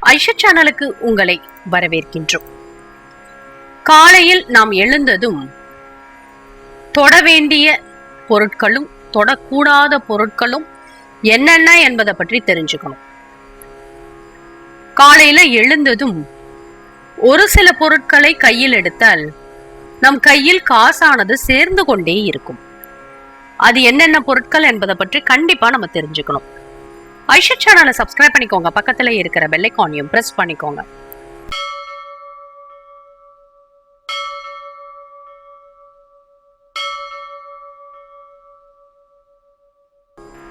ஐஷா சேனலுக்கு உங்களை வரவேற்கின்றோம். காலையில் நாம் எழுந்ததும் தொட வேண்டிய பொருட்களும் தொடக்கூடாத பொருட்களும் என்னென்ன என்பதை பற்றி தெரிஞ்சுக்கணும். காலையில எழுந்ததும் ஒரு சில பொருட்களை கையில் எடுத்தால் நம் கையில் காசானது சேர்ந்து கொண்டே இருக்கும். அது என்னென்ன பொருட்கள் என்பதை பற்றி கண்டிப்பா நம்ம தெரிஞ்சுக்கணும். ஐஷா சேனலை சப்ஸ்கிரைப் பண்ணிக்கோங்க. பக்கத்தில் இருக்கிற பெல்லைக்கானையும் ப்ரெஸ் பண்ணிக்கோங்க.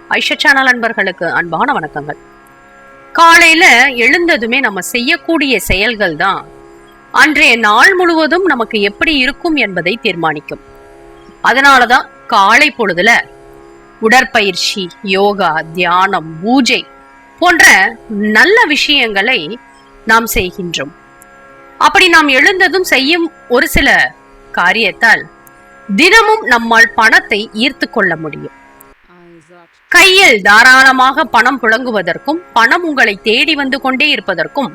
ஐஷா சேனல் அன்பர்களுக்கு அன்பான வணக்கங்கள். காலையில எழுந்ததுமே நம்ம செய்யக்கூடிய செயல்கள் தான். அன்றைய நாள் முழுவதும் நமக்கு எப்படி இருக்கும் என்பதை தீர்மானிக்கும். அதனாலதான் காலை பொழுதுல உடற்பயிற்சி யோகா தியானம் பூஜை போன்ற நல்ல விஷயங்களை நாம் செய்கின்றோம். அப்படி நாம் எழுந்ததும் செய்யும் ஒரு சில காரியத்தால் தினமும் நம்மால் பணத்தை ஈர்த்து கொள்ள முடியும். கையில் தாராளமாக பணம் புழங்குவதற்கும் பணம் உங்களை தேடி வந்து கொண்டே இருப்பதற்கும்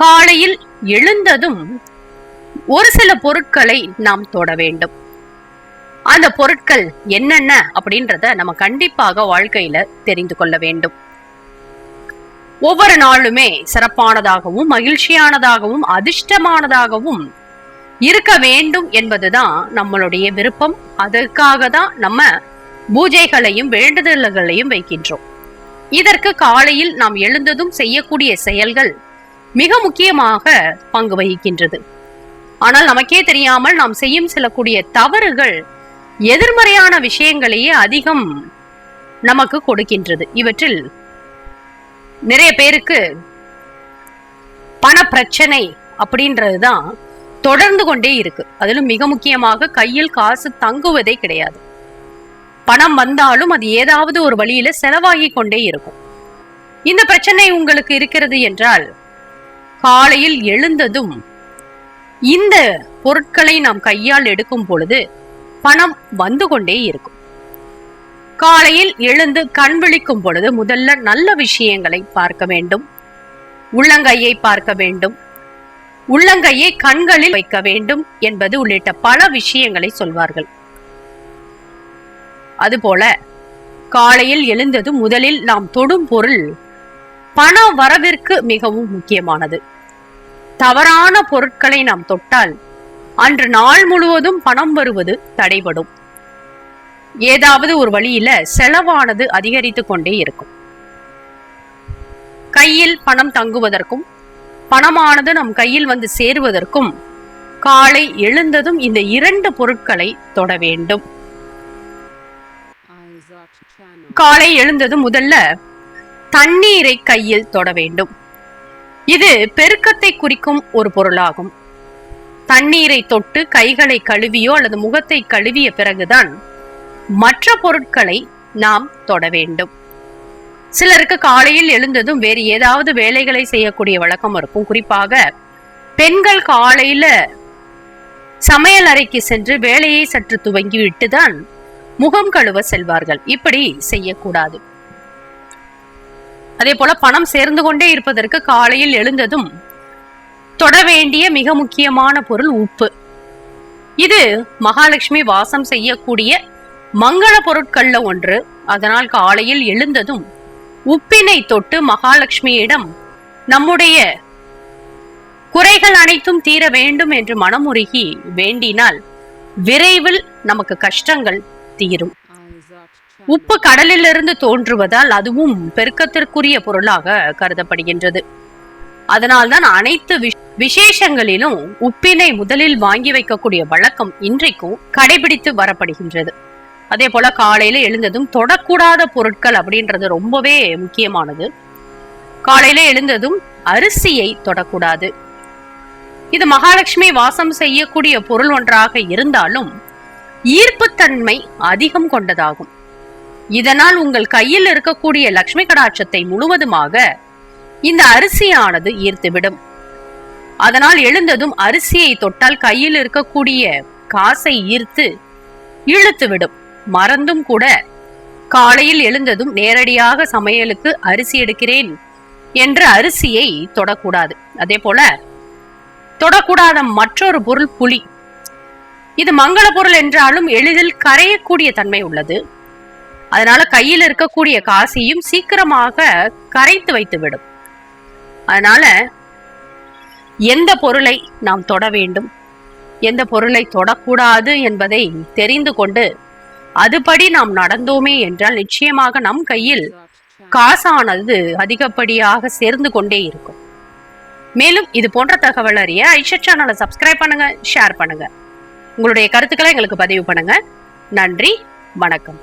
காலையில் எழுந்ததும் ஒரு சில பொருட்களை நாம் தொட வேண்டும். அந்த பொருட்கள் என்னென்ன அப்படின்றத நம்ம கண்டிப்பாக வாழ்க்கையில தெரிந்து கொள்ள வேண்டும். ஒவ்வொரு நாளுமே சிறப்பானதாகவும் மகிழ்ச்சியானதாகவும் அதிர்ஷ்டமானதாகவும் இருக்க வேண்டும் என்பதுதான் நம்மளுடைய விருப்பம். அதற்காக தான் நம்ம பூஜைகளையும் வேண்டுதல்களையும் வைக்கின்றோம். இதற்கு காலையில் நாம் எழுந்ததும் செய்யக்கூடிய செயல்கள் மிக முக்கியமாக பங்கு வகிக்கின்றது. ஆனால் நமக்கே தெரியாமல் நாம் செய்யும் சில கூடிய தவறுகள் எதிர்மறையான விஷயங்களையே அதிகம் நமக்கு கொடுக்கின்றது. இவற்றில் நிறைய பேருக்கு பண பிரச்சனை அப்படின்றது தான் தொடர்ந்து கொண்டே இருக்கு. அதிலும் மிக முக்கியமாக கையில் காசு தங்குவதே கிடையாது. பணம் வந்தாலும் அது ஏதாவது ஒரு வழியில செலவாகி கொண்டே இருக்கும். இந்த பிரச்சனை உங்களுக்கு இருக்கிறது என்றால் காலையில் எழுந்ததும் இந்த பொருட்களை நாம் கையால் எடுக்கும் பொழுது பணம் வந்து கொண்டே இருக்கும். காலையில் எழுந்து கண் விழிக்கும் பொழுது முதல்ல நல்ல விஷயங்களை பார்க்க வேண்டும். உள்ளங்கையை பார்க்க வேண்டும். உள்ளங்கையை கண்களில் வைக்க வேண்டும் என்பது உள்ளிட்ட பல விஷயங்களை சொல்வார்கள். அதுபோல காலையில் எழுந்தது முதலில் நாம் தொடும் பொருள் பண வரவிற்கு மிகவும் முக்கியமானது. தவறான பொருட்களை நாம் தொட்டால் அன்று நாள் முழுவதும் பணம் வருவது தடைபடும். ஏதாவது ஒரு வழியில செலவானது அதிகரித்து கொண்டே இருக்கும். கையில் பணம் தங்குவதற்கும் பணமானது நம் கையில் வந்து சேருவதற்கும் காலை எழுந்ததும் இந்த இரண்டு பொருட்களை தொட வேண்டும். காலை எழுந்ததும் முதல்ல தண்ணீரை கையில் தொட வேண்டும். இது பெருக்கத்தை குறிக்கும் ஒரு பொருளாகும். தண்ணீரை தொட்டு கைகளை கழுவியோ அல்லது முகத்தை கழுவிய பிறகுதான் மற்ற பொருட்களை நாம் தொட வேண்டும். சிலருக்கு காலையில் எழுந்ததும் வேறு ஏதாவது வேலைகளை செய்யக்கூடிய வழக்கம் இருக்கும். குறிப்பாக பெண்கள் காலையில சமையல் அறைக்கு சென்று வேலையை சற்று துவங்கி விட்டுதான் முகம் கழுவ செல்வார்கள். இப்படி செய்யக்கூடாது. அதே போல பணம் சேர்ந்து கொண்டே இருப்பதற்கு காலையில் எழுந்ததும் தொட வேண்டிய மிக முக்கியமான பொருள் உப்பு. இது மகாலட்சுமி வாசம் செய்யக்கூடிய மங்கள பொருட்கள்ல ஒன்று. அதனால் காலையில் எழுந்ததும் உப்பினை தொட்டு மகாலட்சுமியிடம் நம்முடைய குறைகள் அனைத்தும் தீர வேண்டும் என்று மனமுருகி வேண்டினால் விரைவில் நமக்கு கஷ்டங்கள் தீரும். உப்பு கடலிலிருந்து தோன்றுவதால் அதுவும் பெருக்கத்திற்குரிய பொருளாக கருதப்படுகின்றது. அதனால்தான் அனைத்து விசேஷங்களிலும் உப்பினை முதலில் வாங்கி வைக்கக்கூடிய வழக்கம் இன்றைக்கும் கடைபிடித்து வரப்படுகின்றது. அதே போல காலையில எழுந்ததும் தொடக்கூடாத பொருட்கள் அப்படின்றது ரொம்பவே முக்கியமானது. காலையில எழுந்ததும் அரிசியை தொடக்கூடாது. இது மகாலட்சுமி வாசம் செய்யக்கூடிய பொருள் ஒன்றாக இருந்தாலும் ஈர்ப்புத்தன்மை அதிகம் கொண்டதாகும். இதனால் உங்கள் கையில் இருக்கக்கூடிய லக்ஷ்மி கடாட்சத்தை முழுவதுமாக இந்த அரிசியானது ஈர்த்துவிடும். அதனால் எழுந்ததும் அரிசியை தொட்டால் கையில் இருக்கக்கூடிய காசை ஈர்த்து இழுத்துவிடும். மறந்தும் கூட காலையில் எழுந்ததும் நேரடியாக சமையலுக்கு அரிசி எடுக்கிறேன் என்ற அரிசியை தொடக்கூடாது. அதே போல தொடக்கூடாத மற்றொரு பொருள் புளி. இது மங்கள பொருள் என்றாலும் எளிதில் கரையக்கூடிய தன்மை உள்ளது. அதனால கையில் இருக்கக்கூடிய காசையும் சீக்கிரமாக கரைத்து வைத்து விடும் அதனால எந்த பொருளை நாம் தொட வேண்டும்? எந்த பொருளை தொடக்கூடாது என்பதை தெரிந்து கொண்டு அதுபடி நாம் நடந்தோமே என்றால் நிச்சயமாக நம் கையில் காசானது அதிகப்படியாக சேர்ந்து கொண்டே இருக்கும். மேலும் இது போன்ற தகவல் அறிய ஐஷா சேனலை சப்ஸ்கிரைப் பண்ணுங்க ஷேர் பண்ணுங்க. உங்களுடைய கருத்துக்களை எங்களுக்கு பதிவு பண்ணுங்க. நன்றி வணக்கம்.